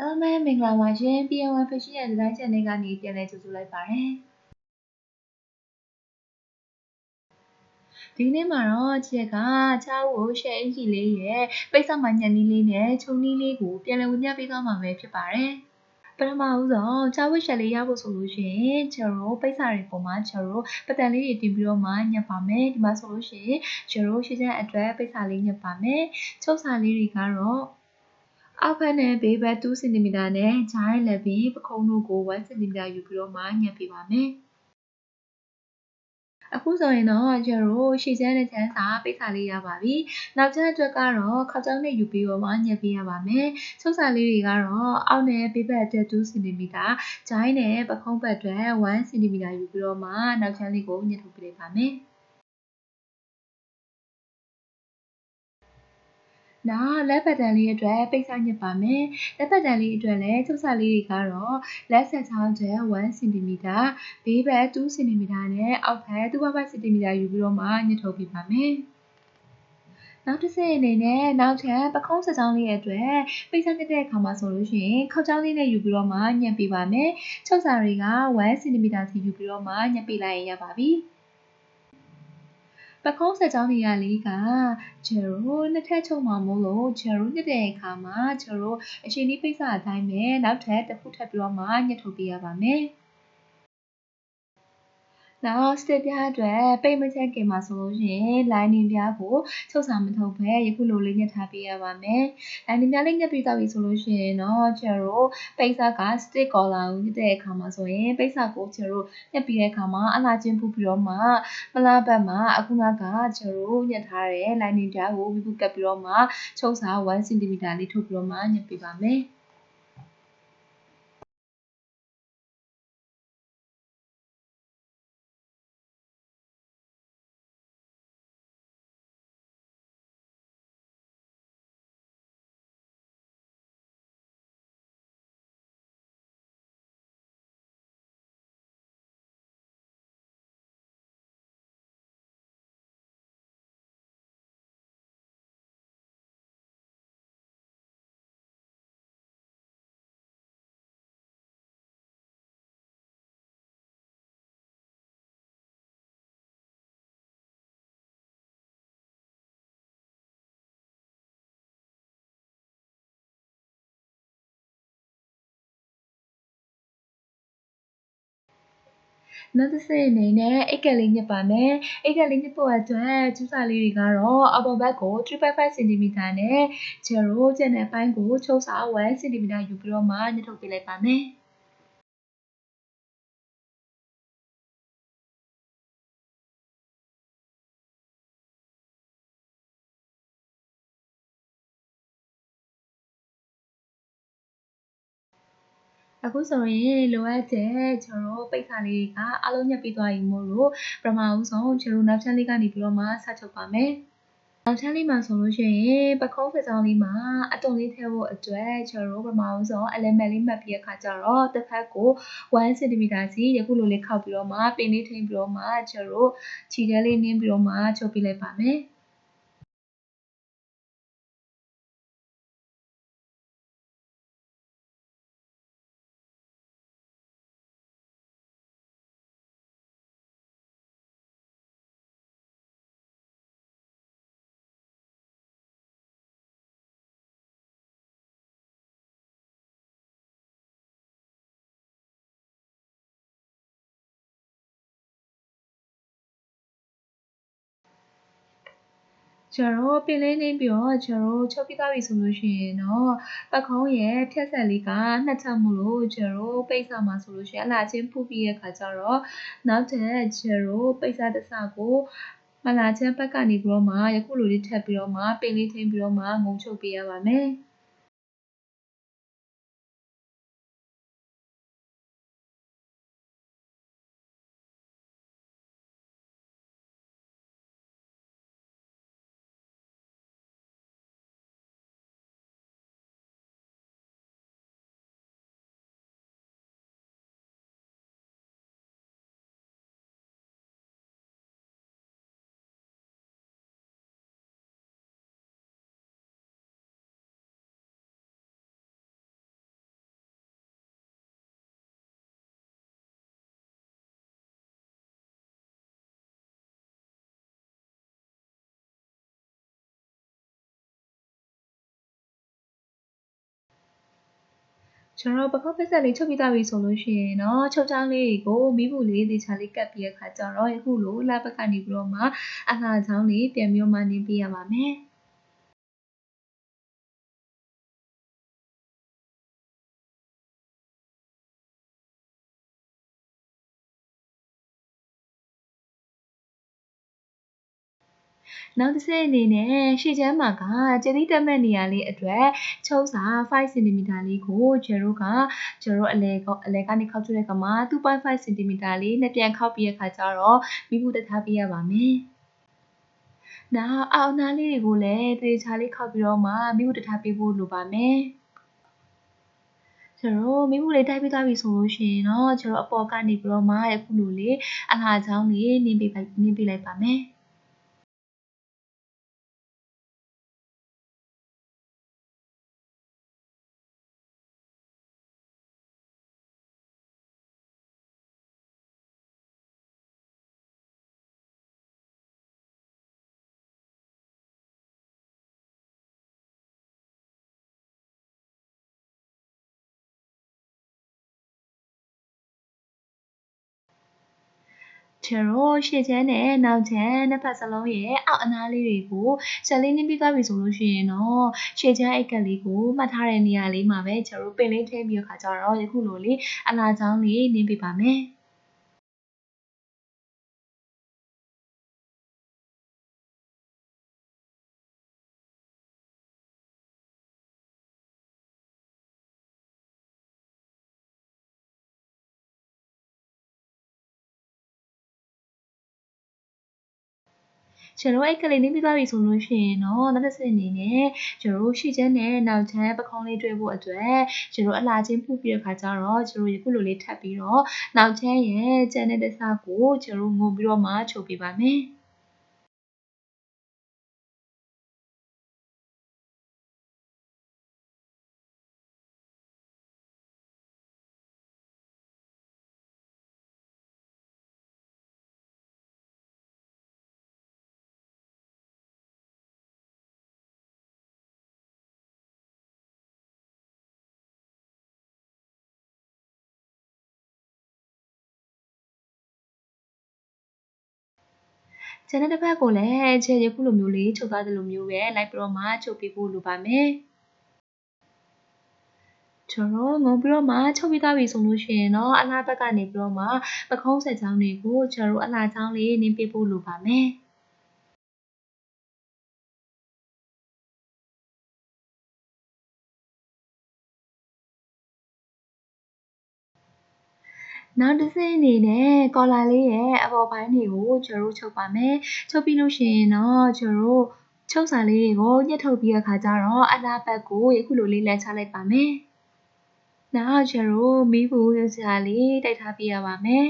အားလုံးပဲမင်္ဂလာပါရှင် PM1 Fashion ရဲ့ design channel ကနေပြန်လည်ကြိုဆိုလိုက်ပါတယ်ဒီနေ့မှာတော့ချက်ကချားကို share အင်ကြီးလေးရဲ့ပိတ်စမှညံနီးလေးနဲ့ခြုံနီးလေးကိုပြန်လည်ဝင်ပြပေးသွားမှာပဲဖြစ်ပါတယ်ပထမဦးဆုံးချားဝစ်ရှယ်လေးရဖို့ဆိုလို့ရှိရင်ကျတို့ပိတ်စာတွေပုံမှာကျတို့ပတန်လေးတွေတင်ပြီးတော့မှညှပ်ပါမယ်ဒီမှာဆိုလို့ရှိရင်ကျတို့ရှင်းချက်အတွက်ပိတ်စာလေးညှပ်ပါမယ်ချုပ်စာလေးတွေကတော့ အောက်ဘက်နဲ့ဘေးဘက်2 cm နဲ့ဂျိုင်းလက်ပြီးပခုံးတို့ကို1 cm ယူပြီးတော့မှညှပ်ပေးပါမယ်အခုဆိုရင်တော့ကျတို့ရှေ့ချမ်းတဲ့ချမ်းစာပိတ်စာလေးရပါပြီ။နောက်ချမ်းအတွက်ကတော့ခေါက်ကြောင်းနဲ့ယူပြီးတော့မှညှပ်ပေးရပါမယ်။ချုပ်စာလေးတွေကတော့အောက်နဲ့ဘေးဘက်အတွက်2 cm ဂျိုင်းနဲ့ပခုံးဘက်အတွက်1 cm ယူပြီးတော့မှနောက်ချမ်းလေးကိုညှပ်ထုတ်ပေးလိုက်ပါမယ်။ နောက်လက်ပတ်တန်လေးအတွက်ပိတ်စညစ်ပါမယ်လက်ပတ်တန်လေးအတွက်လည်းချုပ်စာလေးတွေကတော့လက်ဆက်ချောင်းချက်1 cm ဘေးဘက်2 cm နဲ့အောက်ဘက်2.5 cm ယူပြီးတော့မှညှစ်ထုတ်ပြပါမယ်နောက်တစ်ဆင့်အနေနဲ့နောက်ထပ်ပခုံးစကြောင်းလေးရဲ့အတွက်ပိတ်ဆက်တဲ့အခါမှာဆိုလို့ရှိရင်ခေါက်ကြောင်းလေးနဲ့ယူပြီးတော့မှညှက်ပေးပါမယ်ချုပ်စာတွေက1 cm စီယူပြီးတော့မှညှက်ပေးလိုက်ရင်ရပါပြီ။ ပကုံးဆက်ကြောင်းနေရာလေးကကျတို့နှစ်ထပ်ချုပ်မှာမို့လို့ကျတို့ညတဲ့အခါမှာကျတို့အချိန်လေးပိတ်စအတိုင်းပဲနောက်ထပ်တစ်ခုထပ်ပြီးတော့မှညှစ်ထုတ်ပေးရပါမယ်။ နောက်စတစ်ပြားအတွက်ပိတ်မချက်ကင်မှာဆိုလို့ရှိရင် lining ပြားကိုချုပ်စာမထုတ်ဘဲယခုလိုလေးညှက်ထားပေးရပါမယ်။ lining ပြားလေးညှက်ပြီးတော့ပြီဆိုလို့ရှိရင်တော့ကျတို့ပိတ်စာက stick collar ကိုညှက်တဲ့အခါမှာဆိုရင်ပိတ်စာကိုကျတို့ညှက်ပြီးတဲ့အခါမှာအလားချင်းပူပြီးတော့မှမလားဘက်မှာအခုနကကျတို့ညှက်ထားတဲ့ lining ပြားကိုဝီပူကပ်ပြီးတော့မှချုပ်စာ1 cm လေးထုတ်ပြီးတော့မှညှက်ပေးပါမယ်။ နောက်တစ်ဆင့်အနေနဲ့အိတ်ကက်လေးညစ်ပါမယ်အိတ်ကက်လေးညစ်ဖို့အတွက်ကျူးစာလေးတွေကတော့အပေါ်ဘက်ကို3.5 cm နဲ့ဂျယ်ရိုကျန်တဲ့အပိုင်းကိုချုပ်စာ1 cm ယူပြီးတော့မှညှစ်ထုတ်ပေးလိုက်ပါမယ် အခုဆိုရင်လိုအပ်တဲ့ကျွန်တော်ပိတ်ခါလေးတွေကအလုံးညက်ပြီးသွားပြီမို့လို့ပထမဦးဆုံးကျွန်တော်နောက်ချမ်းလေးကနေပြီးတော့မှဆက်ချုပ်ပါမယ်နောက်ချမ်းလေးမှာဆိုလို့ရှိရင်ပခုံးဖကြောင်းလေးမှာအတုံလေးထည့်ဖို့အတွက်ကျွန်တော်ပထမဦးဆုံး element လေးမှတ်ပြီးအခါကျတော့တစ်ဖက်ကို1 cm စီယခုလိုလေးခောက်ပြီးတော့မှပင်လေးထိမ့်ပြီးတော့မှကျွန်တော်ခြေထဲလေးနင်းပြီးတော့မှချုပ်ပြလိုက်ပါမယ် ကျတော့ပင်လေးနှင်းပြီးတော့ကျတော့ချုပ်ပြီးသားပြီဆိုလို့ရှိရင်တော့ပခုံးရဲ့ဖြတ်ဆက်လေးကနှစ်ချက်မို့လို့ကျတော့ပိတ်စာမှာဆိုလို့ရှိရင်အလားချင်းဖူးပြီးတဲ့ခါကျတော့နောက်ထပ်ကျတော့ပိတ်စာတစ်စကိုမလာချင်းဘက်ကနေပြီးတော့မှယခုလိုလေးထပ်ပြီးတော့မှပင်လေးထိမ့်ပြီးတော့မှငုံချုပ်ပေးရပါမယ်။ ကျွန်တော်ပခုတ်ပက်ဆက်လေးချုပ်ပြီးသားပြီဆိုလို့ရှိရင်တော့ချုပ်ချောင်းလေးကိုမိဘူးလေးတေချာလေးကတ်ပြီးရခါကြတော့အခုလိုလှပကနေပြီးတော့မှအငါးချောင်းလေးပြန်ပြီးတော့မှနင်းပေးရပါမယ်။ နောက်တစ်ဆင့်အနေနဲ့ရှေ့ချမ်းမှာကကျတိတက်မဲ့နေရာလေးအတွက်ချုပ်စာ5 cm လေးကိုကျတို့ကကျတို့အလဲအလဲကနေခောက်ချတဲ့ကမှာ2.5 cm လေးနှစ်ပြန်ခောက်ပြီးရခါကျတော့မိဘူးတထားပေးရပါမယ်။နောက်အောက်နားလေးတွေကိုလည်းသေချာလေးခောက်ပြီးတော့မှမိဘူးတထားပေးဖို့လိုပါမယ်။ကျွန်တော်မိမှုလေးတိုက်ပြီးသွားပြီဆိုလို့ရှိရင်တော့ကျွန်တော်အပေါ်ကနေပြီးတော့မှယခုလိုလေးအလားချောင်းလေးနင်းပေးနင်းပေးလိုက်ပါမယ်။ ခြေရောရှေ့ချမ်းနဲ့နောက်ချမ်းနှစ်ဖက်စလုံးရဲ့အောက်အနားလေးတွေကိုဆက်လေးနှင်းပြီးသွားပြီဆိုလို့ရှိရင်တော့ရှေ့ချမ်းအိတ်ကလေးကိုမှတ်ထားတဲ့နေရာလေးမှာပဲခြေရောပင်လေးထည့်ပြီးခါကြတော့ယခုလိုလေးအလားချောင်းလေးနှင်းပေးပါမယ်။ ကျွန်တော်အဲ့ကလေးနေပြီးသွားပြီဆိုလို့ရှိရင်တော့နောက်တစ်ဆင့်အနေနဲ့ကျွန်တော်ရှေ့ချမ်းနဲ့နောက်ချမ်းပခုံးလေးတွေ့ဖို့အတွက်ကျွန်တော်အလားချင်းဖုတ်ပြီးတဲ့ခါကျတော့ကျွန်တော်ယခုလိုလေးထပ်ပြီးတော့နောက်ချမ်းရဲ့ကျန်တဲ့တစကိုကျွန်တော်ငုံပြီးတော့မှချုပ်ပေးပါမယ်။ ကျန်တဲ့တစ်ဖက်ကိုလည်းခြေရခုလိုမျိုးလေးချုပ်သွားသလိုမျိုးပဲလိုက်ပြီးတော့မှချုပ်ပေးဖို့လိုပါမယ်ကျွန်တော်ငုံပြီးတော့မှချုပ်ပြီးသားပြီဆိုလို့ရှိရင်တော့အလားဘက်ကနေပြီးတော့မှပခုံးဆက်ချောင်းတွေကိုကျွန်တော်အလားချောင်းလေးနင်းပေးဖို့လိုပါမယ်။ နောက်တစ်ဆင့်အနေနဲ့ကော်လာလေးရဲ့အပေါ်ပိုင်းတွေကိုကျွန်တော်ချုပ်ပါမယ်ချုပ်ပြီးလို့ရှိရင်တော့ကျွန်တော်ချုပ်စာလေးတွေကိုညှက်ထုတ်ပြီးတဲ့အခါကျတော့အနာဘက်ကိုယခုလိုလေးလမ်းချလိုက်ပါမယ်နောက်ကျွန်တော်မီးဘူးရစရာလေးတိုက်ထားပြရပါမယ်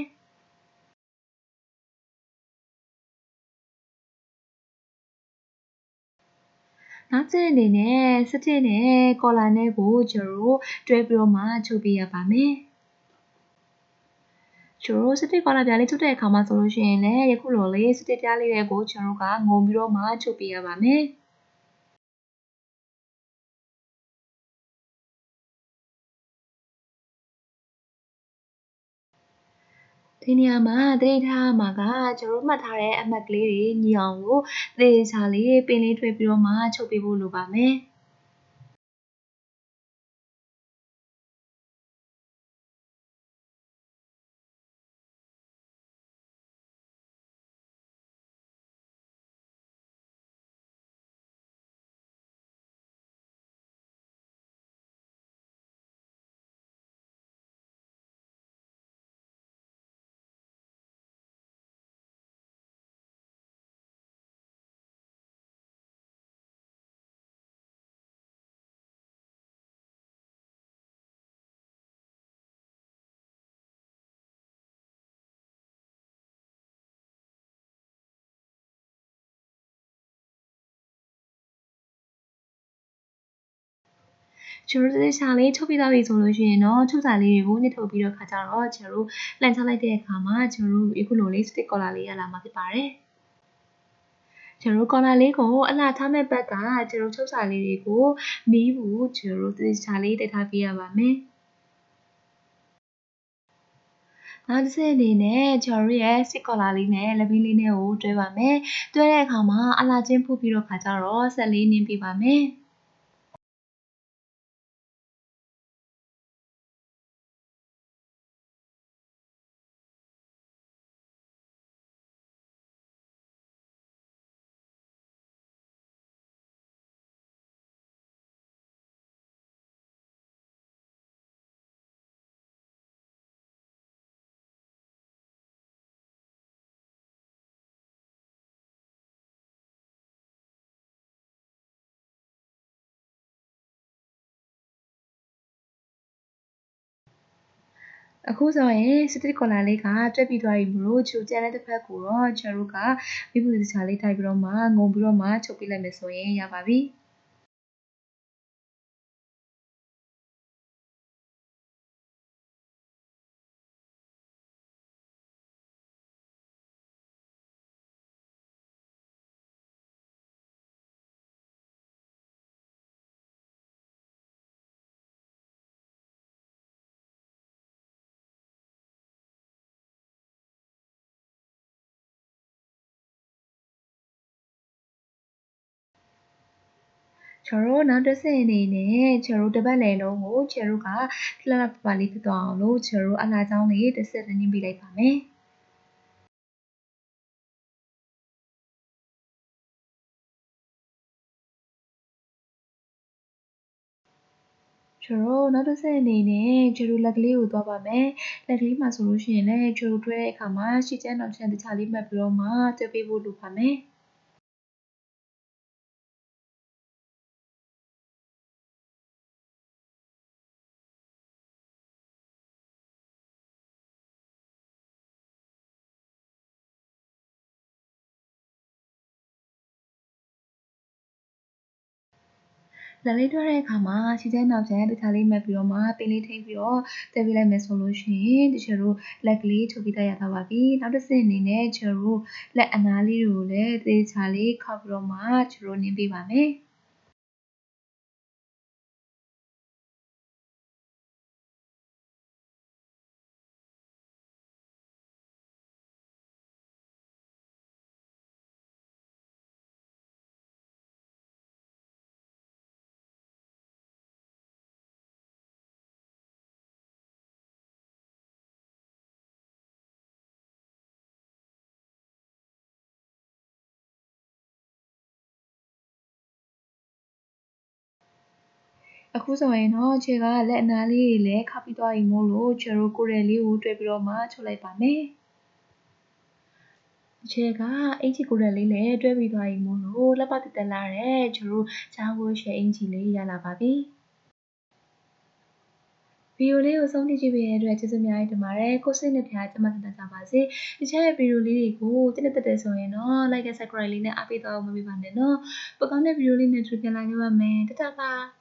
နောက်ကျအနေနဲ့စတစ်နဲ့ကော်လာနဲ့ကိုကျွန်တော်တွဲပြီးတော့မှချုပ်ပြရပါမယ် ကျွန်တော်စတစ်ကောလာပြားလေးချုပ်တဲ့အခါမှာဆိုလို့ရှိရင်လည်းယခုလိုလေးစတစ်ပြားလေးတွေကိုကျွန်တော်ကငုံပြီးတော့မှချုပ်ပေးရပါမယ်ဒီနေရာမှာသတိထားမှာကကျွန်တော်မှတ်ထားတဲ့အမှတ်ကလေးတွေညီအောင်လို့သေချာလေးပင်လေးထွေးပြီးတော့မှချုပ်ပေးဖို့လိုပါမယ်။ ကျွန်တော်တို့ရှာလေးချုပ်ပြီးသားပြီဆိုလို့ရှိရင်တော့ချုပ်စာလေးတွေကိုညှစ်ထုတ်ပြီးတော့ခါကြတော့ကျွန်တော်တို့လန်ချလိုက်တဲ့အခါမှာကျွန်တော်တို့အခုလိုလေး stick collar လေးရလာမှာဖြစ်ပါတယ်ကျွန်တော် collar လေးကိုအလှထားမဲ့ဘက်ကကျွန်တော်ချုပ်စာလေးတွေကိုမီးဘူးကျွန်တော်တို့သေချာလေးတက်ထားပေးရပါမယ်။နောက်တစ်ဆင့်အနေနဲ့ကျွန်တော်တို့ရဲ့စစ်ကော်လာလေးနဲ့လက်ဘီးလေးနဲ့ကိုတွဲပါမယ်တွဲတဲ့အခါမှာအလာချင်းဖုတ်ပြီးတော့ခါကြတော့ဆက်လေးနင်းပြပါမယ် အခုဆိုရင်စတစ်ကော်လာလေးကတွက်ပြီးသွားပြီမလို့ချိုကျန်တဲ့တစ်ဖက်ကိုတော့ကျွန်တော်တို့ကမိဘူးတခြားလေးထိုက်ပြီးတော့မှငုံပြီးတော့မှချုပ်ပြလိုက်မယ်ဆိုရင်ရပါပြီ ကျွန်တော်တို့နောက်တစ်ဆင့်အနေနဲ့ကျွန်တော်တို့တစ်ပတ်လည်လုံးကိုကျွန်တော်တို့ကလှလှပပလေးဖြစ်သွားအောင်လို့ကျွန်တော်တို့အလားကြောင်းလေးတစ်ဆက်တင်းပေးလိုက်ပါမယ်ကျွန်တော်နောက်တစ်ဆင့်အနေနဲ့ကျတို့လက်ကလေးကိုသွားပါမယ်လက်ကလေးမှာဆိုလို့ရှိရင်လည်းကျတို့တွဲတဲ့အခါမှာရှီချမ်းနောက်ချမ်းတခြားလေးမှတ်ပြီးတော့မှတွဲပေးဖို့လိုပါမယ် လက်လေးတွဲတဲ့အခါမှာခြေချမ်းနောက်ချမ်းတခြားလေးမှတ်ပြီးတော့မှပင်လေးထိပ်ပြီးတော့တဲပေးလိုက်မယ်ဆိုလို့ရှိရင်တချို့တို့လက်ကလေးချုပ်ပြီးတတ်ရတာပါပြီနောက်တစ်ဆင့်အနေနဲ့ကျတို့လက်အနားလေးတွေကိုလည်းသေချာလေးခောက်ပြီးတော့မှကျတို့နင်းပေးပါမယ် အခုဆိုရင်တော့ခြေကလက်အနားလေးတွေလည်းခောက်ပြီးသွားပြီမို့လို့ကျတို့ကိုယ်ရယ်လေးကိုတွဲပြီးတော့မှချုပ်လိုက်ပါမယ်ခြေကအင်ဂျီကိုယ်ရယ်လေးလည်းတွဲပြီးသွားပြီမို့လို့လက်ပတ်တက်တက်လာတဲ့ကျတို့ချောင်းကိုရှယ်အင်ဂျီလေးရလာပါပြီဗီဒီယိုလေးကိုဆုံးဖြတ်ကြည့်ပေးတဲ့အတွက်ကျေးဇူးအများကြီးတင်ပါတယ်ကိုစိတ်နဲ့တရားကျမတက်ကြပါစေဒီချက်ရဲ့ဗီဒီယိုလေးတွေကိုတက်တက်တက်ဆိုရင်တော့ like နဲ့ subscribe လေးနဲ့အားပေးတော့မပေးပါနဲ့နော်ပကောင်းတဲ့ဗီဒီယိုလေးနဲ့ကြိုပြန်လာကြပါမယ်တတပါ